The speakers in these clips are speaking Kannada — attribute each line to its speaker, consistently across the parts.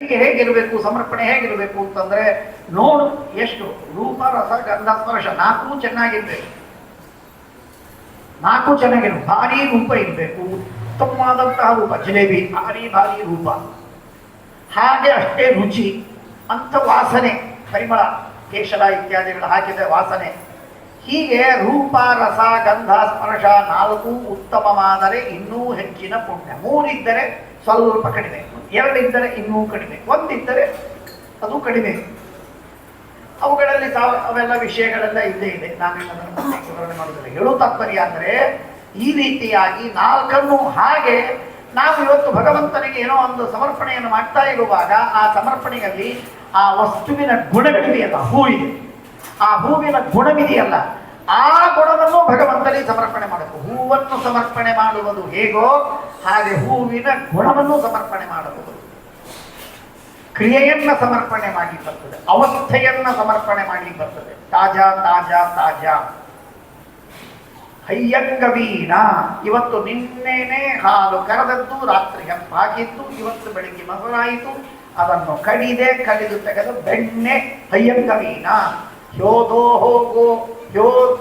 Speaker 1: ಹೀಗೆ ಹೇಗಿರಬೇಕು, ಸಮರ್ಪಣೆ ಹೇಗಿರಬೇಕು ಅಂತಂದ್ರೆ, ನೋಡು ಎಷ್ಟು ರೂಪ, ರಸ, ಗಂಧ, ಸ್ಪರ್ಶ, ನಾಲ್ಕು ಚೆನ್ನಾಗಿರ್ಬೇಕು. ನಾಲ್ಕು ಚೆನ್ನಾಗಿರ್ಬೇಕು. ಭಾರಿ ರೂಪ ಇರಬೇಕು. ಉತ್ತಮವಾದಂತಹ ರೂಪ. ಜಿಲೇಬಿ, ಭಾರಿ ಭಾರಿ ರೂಪ. ಹಾಗೆ ಅಷ್ಟೇ ರುಚಿ ಅಂತ ವಾಸನೆ, ಪರಿಮಳ, ಕೇಶಲ ಇತ್ಯಾದಿಗಳು ಹಾಕಿದ ವಾಸನೆ. ಹೀಗೆ ರೂಪ, ರಸ, ಗಂಧ, ಸ್ಪರ್ಶ ನಾಲ್ಕು ಉತ್ತಮವಾದರೆ ಇನ್ನೂ ಹೆಚ್ಚಿನ ಪುಣ್ಯ. ಮೂರಿದ್ದರೆ ಸ್ವಲ್ಪ ಕಡಿಮೆ. ಎರಡಿದ್ದರೆ ಇನ್ನೂ ಕಡಿಮೆ. ಒಂದಿದ್ದರೆ ಅದು ಕಡಿಮೆ. ಅವುಗಳಲ್ಲಿ ತಾವು ಅವೆಲ್ಲ ವಿಷಯಗಳೆಲ್ಲ ಇದ್ದೇ ಇದೆ. ನಾನು ಅದನ್ನು ಮತ್ತೆ ವಿವರಣೆ ಮಾಡೋದಿಲ್ಲ. ಹೇಳೋ ತಾತ್ಪರ್ಯ ಅಂದರೆ ಈ ರೀತಿಯಾಗಿ ನಾಲ್ಕನ್ನು ಹಾಗೆ ನಾವು ಇವತ್ತು ಭಗವಂತನಿಗೆ ಏನೋ ಒಂದು ಸಮರ್ಪಣೆಯನ್ನು ಮಾಡ್ತಾ ಇರುವಾಗ ಆ ಸಮರ್ಪಣೆಯಲ್ಲಿ ಆ ವಸ್ತುವಿನ ಗುಣಗಳಿದೆಯಲ್ಲ ಹೂವಿದೆ. ಆ ಹೂವಿನ ಗುಣವಿದೆಯಲ್ಲ ಆ ಗುಣವನ್ನು ಭಗವಂತನಿಗೆ ಸಮರ್ಪಣೆ ಮಾಡಬೇಕು. ಹೂವನ್ನು ಸಮರ್ಪಣೆ ಮಾಡುವುದು ಹೇಗೋ ಹಾಗೆ ಹೂವಿನ ಗುಣವನ್ನು ಸಮರ್ಪಣೆ ಮಾಡಬಹುದು. ಕ್ರಿಯೆಯನ್ನ ಸಮರ್ಪಣೆ ಮಾಡಿ ಬರ್ತದೆ. ಅವಸ್ಥೆಯನ್ನ ಸಮರ್ಪಣೆ ಮಾಡಿ ಬರ್ತದೆ. ತಾಜಾ ತಾಜಾ ತಾಜಾ. ಹಯ್ಯಂಗವೀನ ಇವತ್ತು ನಿನ್ನೆನೆ ಹಾಲು ಕರೆದದ್ದು, ರಾತ್ರಿ ಹೆಪ್ಪಾಗಿತ್ತು ಇವತ್ತು ಬೆಳಿಗ್ಗೆ ಮಗುವಾಯಿತು ಅದನ್ನು ಕಡಿದೆ ಕಡಿದು ತೆಗೆದು ಬೆಣ್ಣೆ ಹಯ್ಯಂಗವೀನ ಹ್ಯೋದೋಹೋ ಗೋ ಹ್ಯೋ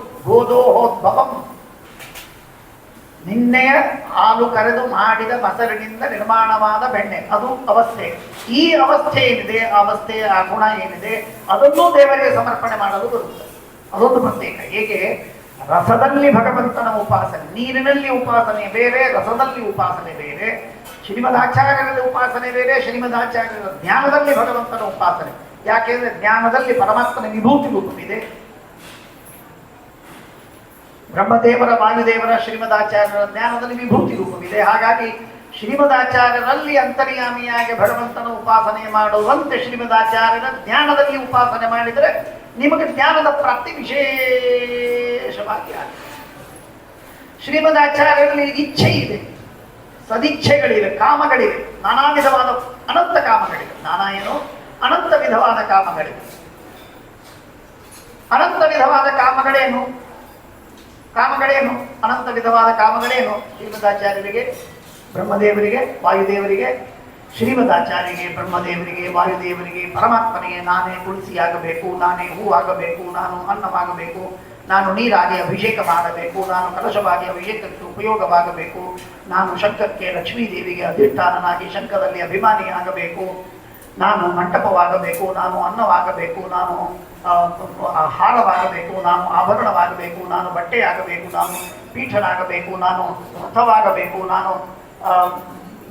Speaker 1: ನಿನ್ನೆಯ ಹಾಲು ಕರೆದು ಮಾಡಿದ ಮೊಸರಿನಿಂದ ನಿರ್ಮಾಣವಾದ ಬೆಣ್ಣೆ, ಅದು ಅವಸ್ಥೆ. ಈ ಅವಸ್ಥೆ ಏನಿದೆ? ಆ ಅವಸ್ಥೆಯ ಆ ಗುಣ ಏನಿದೆ? ಅದನ್ನು ದೇವರಿಗೆ ಸಮರ್ಪಣೆ ಮಾಡಲು ಬರುತ್ತದೆ ಅದೊಂದು ಪ್ರತ್ಯೇಕ. ಹೇಗೆ? ರಸದಲ್ಲಿ ಭಗವಂತನ ಉಪಾಸನೆ. ನೀರಿನಲ್ಲಿ ಉಪಾಸನೆ ಬೇರೆ, ರಸದಲ್ಲಿ ಉಪಾಸನೆ ಬೇರೆ. ಶ್ರೀಮದಾಚಾರ್ಯರಲ್ಲಿ ಉಪಾಸನೆ ಬೇರೆ ಶ್ರೀಮದಾಚಾರ್ಯರ ಜ್ಞಾನದಲ್ಲಿ ಭಗವಂತನ ಉಪಾಸನೆ. ಯಾಕೆಂದ್ರೆ ಜ್ಞಾನದಲ್ಲಿ ಪರಮಾತ್ಮನ ವಿಭೂತಿ ರೂಪವಿದೆ ಬ್ರಹ್ಮದೇವರ, ವಾಯುದೇವರ, ಶ್ರೀಮದಾಚಾರ್ಯರ ಜ್ಞಾನದಲ್ಲಿ ವಿಭೂತಿ ರೂಪವಿದೆ ಹಾಗಾಗಿ ಶ್ರೀಮದಾಚಾರ್ಯರಲ್ಲಿ ಅಂತರ್ಯಾಮಿಯಾಗಿ ಭಗವಂತನ ಉಪಾಸನೆ ಮಾಡುವಂತೆ ಶ್ರೀಮದಾಚಾರ್ಯರ ಜ್ಞಾನದಲ್ಲಿ ಉಪಾಸನೆ ಮಾಡಿದರೆ ನಿಮಗೆ ಜ್ಞಾನದ ಪ್ರಾಪ್ತಿ ವಿಶೇಷವಾಗಿ ಆಗುತ್ತೆ. ಶ್ರೀಮದಾಚಾರ್ಯರಲ್ಲಿ ಇಚ್ಛೆ ಇದೆ. ಸದಿಚ್ಛೆಗಳಿವೆ, ಕಾಮಗಳಿವೆ ನಾನಾ ವಿಧವಾದ ಅನಂತ ಕಾಮಗಳಿವೆ. ನಾನಾ ಏನು ಅನಂತ ವಿಧವಾದ ಕಾಮಗಳಿವೆ ಅನಂತ ವಿಧವಾದ ಕಾಮಗಳೇನು? ಕಾಮಗಳೇನು? ಅನಂತ ವಿಧವಾದ ಕಾಮಗಳೇನು? ಶ್ರೀಮದಾಚಾರ್ಯರಿಗೆ, ಬ್ರಹ್ಮದೇವರಿಗೆ, ವಾಯುದೇವರಿಗೆ, ಶ್ರೀಮದಾಚಾರ್ಯರಿಗೆ, ಬ್ರಹ್ಮದೇವರಿಗೆ, ವಾಯುದೇವರಿಗೆ, ಪರಮಾತ್ಮನಿಗೆ ನಾನೇ ತುಳಸಿಯಾಗಬೇಕು, ನಾನೇ ಹೂವಾಗಬೇಕು, ನಾನು ಅನ್ನವಾಗಬೇಕು, ನಾನು ನೀರಾಗಿ ಅಭಿಷೇಕ ಮಾಡಬೇಕು, ನಾನು ಕಲಶವಾಗಿ ಅಭಿಷೇಕಕ್ಕೆ ಉಪಯೋಗವಾಗಬೇಕು, ನಾನು ಶಂಖಕ್ಕೆ ಲಕ್ಷ್ಮೀದೇವಿಗೆ ಅಧಿಷ್ಠಾನನಾಗಿ ಶಂಖದಲ್ಲಿ ಅಭಿಮಾನಿಯಾಗಬೇಕು ನಾನು ಮಂಟಪವಾಗಬೇಕು, ನಾನು ಅನ್ನವಾಗಬೇಕು, ನಾನು ಹಾರವಾಗಬೇಕು, ನಾನು ಆಭರಣವಾಗಬೇಕು, ನಾನು ಬಟ್ಟೆಯಾಗಬೇಕು, ನಾನು ಪೀಠನಾಗಬೇಕು, ನಾನು ರಥವಾಗಬೇಕು, ನಾನು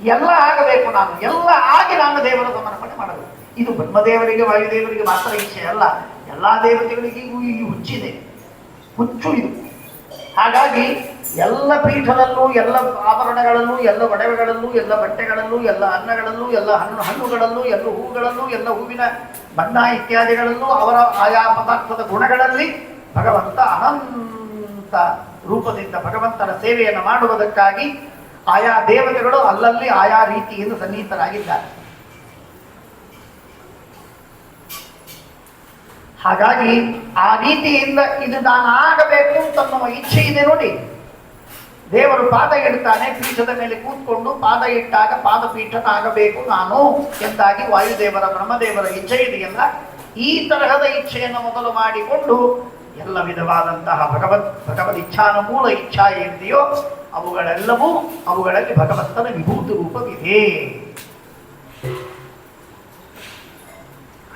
Speaker 1: ಎಲ್ಲ ಆಗಬೇಕು ನಾನು. ಎಲ್ಲ ಆಗಿ ನಾನು ದೇವರ ಸಮರ್ಪಣೆ ಮಾಡಬೇಕು. ಇದು ಬ್ರಹ್ಮದೇವರಿಗೆ, ವಾಯುದೇವರಿಗೆ ಮಾತ್ರ ಇಚ್ಛೆ ಅಲ್ಲ. ಎಲ್ಲ ದೇವತೆಗಳಿಗೂ ಈ ಹುಚ್ಚಿದೆ. ಹುಚ್ಚು ಇದು. ಹಾಗಾಗಿ ಎಲ್ಲ ಪೀಠದಲ್ಲೂ, ಎಲ್ಲ ಆಭರಣಗಳಲ್ಲೂ, ಎಲ್ಲ ಒಡವೆಗಳಲ್ಲೂ, ಎಲ್ಲ ಬಟ್ಟೆಗಳಲ್ಲೂ, ಎಲ್ಲ ಅನ್ನಗಳಲ್ಲೂ, ಎಲ್ಲ ಹಣ್ಣು ಹಣ್ಣುಗಳಲ್ಲೂ, ಎಲ್ಲ ಹೂಗಳಲ್ಲೂ ಎಲ್ಲ ಹೂವಿನ ಬಣ್ಣ ಇತ್ಯಾದಿಗಳಲ್ಲೂ ಅವರ ಆಯಾ ಪದಾರ್ಥದ ಗುಣಗಳಲ್ಲಿ ಭಗವಂತ ಅನಂತ ರೂಪದಿಂದ ಭಗವಂತನ ಸೇವೆಯನ್ನು ಮಾಡುವುದಕ್ಕಾಗಿ ಆಯಾ ದೇವತೆಗಳು ಅಲ್ಲಲ್ಲಿ ಆಯಾ ರೀತಿಯಿಂದ ಸನ್ನಿಹಿತರಾಗಿದ್ದಾರೆ. ಹಾಗಾಗಿ ಆ ರೀತಿಯಿಂದ ಇದು ನಾನು ಆಗಬೇಕು ಅಂತ ಇಚ್ಛೆ ಇದೆ ನೋಡಿ. ದೇವರು ಪಾದ ಇಡ್ತಾನೆ ಪೀಠದ ಮೇಲೆ ಕೂತ್ಕೊಂಡು ಪಾದ ಇಟ್ಟಾಗ ಪಾದಪೀಠನಾಗಬೇಕು ನಾನು ಎಂದಾಗಿ ವಾಯುದೇವರ ಬ್ರಹ್ಮದೇವರ ಇಚ್ಛೆ ಇದೆಯಲ್ಲ? ಈ ತರಹದ ಇಚ್ಛೆಯನ್ನು ಮೊದಲು ಮಾಡಿಕೊಂಡು ಎಲ್ಲ ವಿಧವಾದಂತಹ ಭಗವತ್, ಭಗವದ್ ಇಚ್ಛಾನುಕೂಲ ಇಚ್ಛಾ ಏನಿದೆಯೋ ಅವುಗಳೆಲ್ಲವೂ ಅವುಗಳಲ್ಲಿ ಭಗವಂತನ ವಿಭೂತಿ ರೂಪವಿದೆ.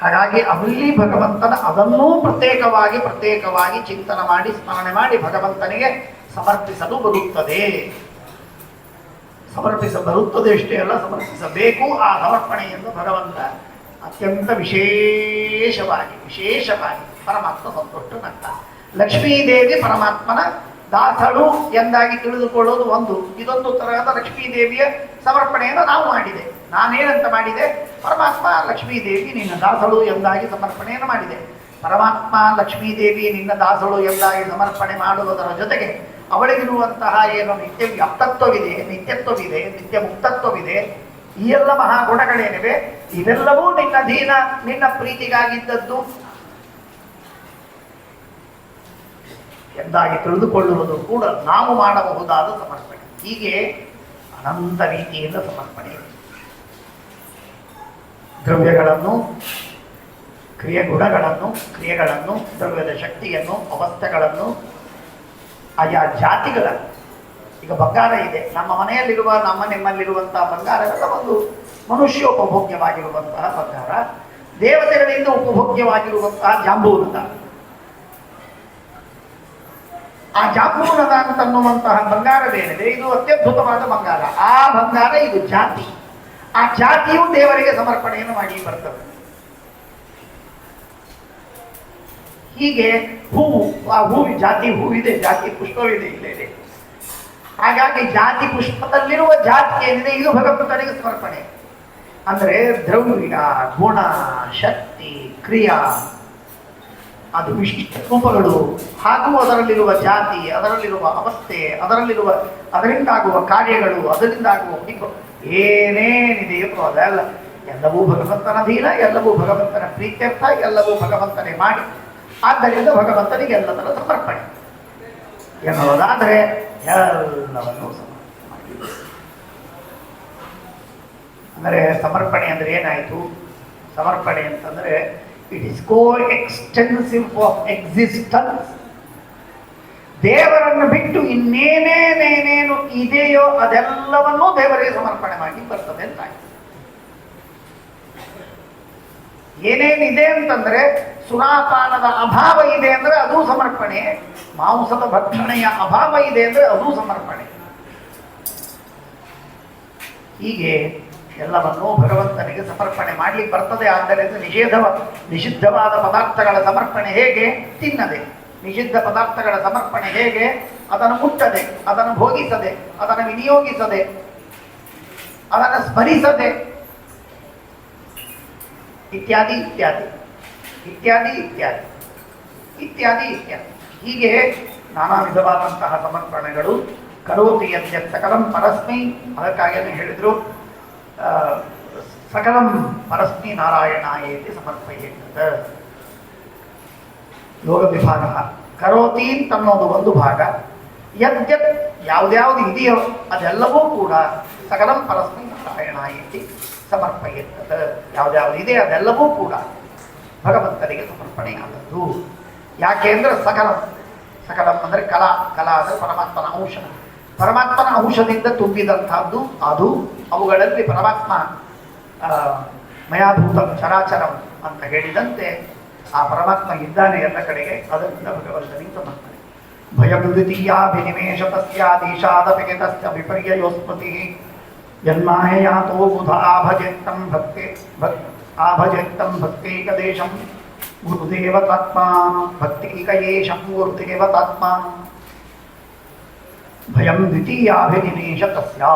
Speaker 1: ಹಾಗಾಗಿ ಅಲ್ಲಿ ಭಗವಂತನ ಅದನ್ನೂ ಪ್ರತ್ಯೇಕವಾಗಿ ಪ್ರತ್ಯೇಕವಾಗಿ ಚಿಂತನೆ ಮಾಡಿ, ಸ್ಮರಣೆ ಮಾಡಿ ಭಗವಂತನಿಗೆ ಸಮರ್ಪಿಸಲು ಬರುತ್ತದೆ. ಸಮರ್ಪಿಸ ಬರುತ್ತದೆ ಅಷ್ಟೇ ಅಲ್ಲ, ಸಮರ್ಪಿಸಬೇಕು ಆ ಸಮರ್ಪಣೆಯನ್ನು ಭಗವಂತ. ಅತ್ಯಂತ ವಿಶೇಷವಾಗಿ ವಿಶೇಷವಾಗಿ ಪರಮಾತ್ಮ ಸಂತುಷ್ಟನಂತ. ಲಕ್ಷ್ಮೀದೇವಿ ಪರಮಾತ್ಮನ ದಾಸಳು ಎಂದಾಗಿ ತಿಳಿದುಕೊಳ್ಳೋದು ಒಂದು. ಇದೊಂದು ತರಹದ ಲಕ್ಷ್ಮೀದೇವಿಯ ಸಮರ್ಪಣೆಯನ್ನು ನಾವು ಮಾಡಿದೆ. ನಾನೇನಂತ ಮಾಡಿದೆ? ಪರಮಾತ್ಮ ಲಕ್ಷ್ಮೀದೇವಿ ನಿನ್ನ ದಾಸಳು ಎಂದಾಗಿ ಸಮರ್ಪಣೆಯನ್ನು ಮಾಡಿದೆ. ಪರಮಾತ್ಮ ಲಕ್ಷ್ಮೀದೇವಿ ನಿನ್ನ ದಾಸಳು ಎಂದಾಗಿ ಸಮರ್ಪಣೆ ಮಾಡುವುದರ ಜೊತೆಗೆ ಅವಳಿಗಿರುವಂತಹ ಏನು ನಿತ್ಯ ವ್ಯಾಪ್ತತ್ವವಿದೆ ನಿತ್ಯತ್ವವಿದೆ ನಿತ್ಯ ಮುಕ್ತತ್ವವಿದೆ ಈ ಎಲ್ಲ ಮಹಾಗುಣಗಳೇನಿವೆ ಇವೆಲ್ಲವೂ ನಿನ್ನ ಅಧೀನ ನಿನ್ನ ಪ್ರೀತಿಗಾಗಿದ್ದದ್ದು. ಎಂದಾಗಿ ತಿಳಿದುಕೊಳ್ಳುವುದು ಕೂಡ ನಾವು ಮಾಡಬಹುದಾದ ಸಮರ್ಪಣೆ. ಹೀಗೆ ಅನಂತ ರೀತಿಯಿಂದ ಸಮರ್ಪಣೆ. ದ್ರವ್ಯಗಳನ್ನು ಕ್ರಿಯೆ ಗುಣಗಳನ್ನು ಕ್ರಿಯೆಗಳನ್ನು, ದ್ರವ್ಯದ ಶಕ್ತಿಯನ್ನು, ಅವಸ್ಥೆಗಳನ್ನು ಆಯಾ ಜಾತಿಗಳ ಈಗ ಬಂಗಾರ ಇದೆ. ನಮ್ಮ ಮನೆಯಲ್ಲಿರುವ, ನಮ್ಮ ನಿಮ್ಮಲ್ಲಿರುವಂತಹ ಬಂಗಾರಗಳ ಒಂದು ಮನುಷ್ಯೋಪಭೋಗ್ಯವಾಗಿರುವಂತಹ ಬಂಗಾರ. ದೇವತೆಗಳಿಂದ ಉಪಭೋಗ್ಯವಾಗಿರುವಂತಹ ಜಾಂಬೂನದ. ಆ ಜಾಂಬೂನದ ಅಂತನ್ನುವಂತಹ ಬಂಗಾರವೇನಿದೆ? ಇದು ಅತ್ಯದ್ಭುತವಾದ ಬಂಗಾರ. ಆ ಬಂಗಾರ ಇದು ಜಾತಿ. ಆ ಜಾತಿಯು ದೇವರಿಗೆ ಸಮರ್ಪಣೆಯನ್ನು ಮಾಡಿ ಬರ್ತದೆ. ಹೀಗೆ ಹೂವು, ಆ ಹೂವಿ ಜಾತಿ ಹೂವಿದೆ ಜಾತಿ, ಪುಷ್ಪವಿದೆ ಇಲ್ಲೇ ಹಾಗಾಗಿ ಜಾತಿ ಪುಷ್ಪದಲ್ಲಿರುವ ಜಾತಿ ಏನಿದೆ, ಇದು ಭಗವಂತನಿಗೆ ಸಮರ್ಪಣೆ. ಅಂದರೆ ದ್ರವ್ಯ, ಗುಣ, ಶಕ್ತಿ, ಕ್ರಿಯಾ, ಅದು ವಿಶಿಷ್ಟ ರೂಪಗಳು. ಹಾಗೂ ಅದರಲ್ಲಿರುವ ಜಾತಿ, ಅದರಲ್ಲಿರುವ ಅವಸ್ಥೆ, ಅದರಲ್ಲಿರುವ, ಅದರಿಂದಾಗುವ ಕಾರ್ಯಗಳು, ಅದರಿಂದಾಗುವ ಇದು ಏನೇನಿದೆಯೋ ಅದೆಲ್ಲ. ಎಲ್ಲವೂ ಭಗವಂತನ ಧೀನ ಎಲ್ಲವೂ ಭಗವಂತನ ಪ್ರೀತ್ಯರ್ಥ, ಎಲ್ಲವೂ ಭಗವಂತನೇ ಮಾಡಿ. ಆದ್ದರಿಂದ ಭಗವಂತನಿಗೆ ಎಲ್ಲದರ ಸಮರ್ಪಣೆ. ಎನ್ನುವುದಾದರೆ ಎಲ್ಲವನ್ನು ಅಂದರೆ ಸಮರ್ಪಣೆ ಅಂದರೆ ಏನಾಯಿತು? ಸಮರ್ಪಣೆ ಅಂತಂದರೆ it is co extensive of existence ದೇವರನ್ನು ಬಿಟ್ಟು ಇನ್ನೇನೇನೇನೇನು ಇದೆಯೋ ಅದೆಲ್ಲವನ್ನೂ ದೇವರಿಗೆ ಸಮರ್ಪಣೆ ಮಾಡಿ ಬರ್ತದೆ ಅಂತ ಏನೇನಿದೆ ಅಂತಂದ್ರೆ ಸುರಾಪಾನದ ಅಭಾವ ಇದೆ ಅಂದ್ರೆ ಅದು ಸಮರ್ಪಣೆ. ಮಾಂಸದ ಭಕ್ಷಣೆಯ ಅಭಾವ ಇದೆ ಅಂದ್ರೆ ಅದು ಸಮರ್ಪಣೆ. ಹೀಗೆ ಎಲ್ಲವನ್ನೂ ಭಗವಂತನಿಗೆ ಸಮರ್ಪಣೆ ಮಾಡಲಿಕ್ಕೆ ಬರ್ತದೆ. ಆದ್ದರಿಂದ ನಿಷೇಧವ, ನಿಷಿದ್ಧವಾದ ಪದಾರ್ಥಗಳ ಸಮರ್ಪಣೆ ಹೇಗೆ? ತಿನ್ನದೆ. ನಿಷಿದ್ಧ ಪದಾರ್ಥಗಳ ಸಮರ್ಪಣೆ ಹೇಗೆ? ಅದನ್ನು ಮುಟ್ಟದೆ, ಅದನ್ನು ಭೋಗಿಸದೆ, ಅದನ್ನು ವಿನಿಯೋಗಿಸದೆ, ಅದನ್ನು ಸ್ಮರಿಸದೆ ಇತ್ಯಾದಿ ಇತ್ಯಾದಿ. ಇತ್ಯಾದಿ ಇತ್ಯಾದಿ. ಇತ್ಯಾದಿ ಇತ್ಯಾದಿ. ಹೀಗೆ ನಾನಾ ವಿಧವಾದಂತಹ ಸಮರ್ಪಣೆಗಳು ಕರೋತಿ ಅಂತ್ಯ ಸಕಲಂ ಪರಸ್ಮಿ ಅದಕ್ಕಾಗಿ ಹೇಳಿದ್ರು. ಸಕಲಂ ಪರಸ್ಮಿ ನಾರಾಯಣ ನಾರಾಯಣಾಯೇತಿ ಸಮರ್ಪಯೇತದ ಯೋಗ ವಿಭಾಗ. ಕರೋತಿ ಅಂತನ್ನೋದು ಒಂದು ಭಾಗ. ಯದ್ಯತ್ ಯಾವ್ದ್ಯಾವ್ದು ಇದೆಯೋ ಅದೆಲ್ಲವೂ ಕೂಡ ಸಕಲಂ ಪರಸ್ಮಿ ನಾರಾಯಣ ನಾರಾಯಣಾಯೇತಿ ಸಮರ್ಪಯೇತದ ಯಾವ್ದ್ಯಾವ್ದು ಇದೆ ಅದೆಲ್ಲವೂ ಕೂಡ ಭಗವಂತನಿಗೆ ಸಮರ್ಪಣೆಯಾದದ್ದು. ಯಾಕೆ ಅಂದರೆ ಸಕಲ, ಸಕಲಂ ಅಂದರೆ ಕಲಾ ಕಲಾ ಅಂದರೆ ಪರಮಾತ್ಮನ ಅಂಶ ಪರಮಾತ್ಮನ ಅಂಶದಿಂದ ತುಂಬಿದಂಥದ್ದು ಅದು ಅವುಗಳಲ್ಲಿ ಪರಮಾತ್ಮ ಮಯಾಭೂತಂ ಚರಾಚರಂ ಅಂತ ಹೇಳಿದಂತೆ ಆ ಪರಮಾತ್ಮ ಇದ್ದಾನೆ ಎಲ್ಲ ಕಡೆಗೆ, ಅದರಿಂದ ಭಗವಂತನಿಗೆ ಸಮರ್ಪಣೆ. ಭಯಮೃದಿತೀಯಾಭಿನಿಮೇಷ ತಸ್ಯಾದೀಶಾದಪಿತಸ್ಯ ವಿಪರ್ಯಯೋಸ್ಮತಿ ಜನ್ಮಾಯಯಾತೋ ಬುಧ ಭಜೆತ್ತಂ ಭಕ್ತಿ ಭಕ್ आभजक्तं भक्त्यैकदेशं गुरुदेवतात्मा भक्त्यैकयेशं गुरुदेवतात्मा। भयं द्वितीयाभिनिवेश तस्या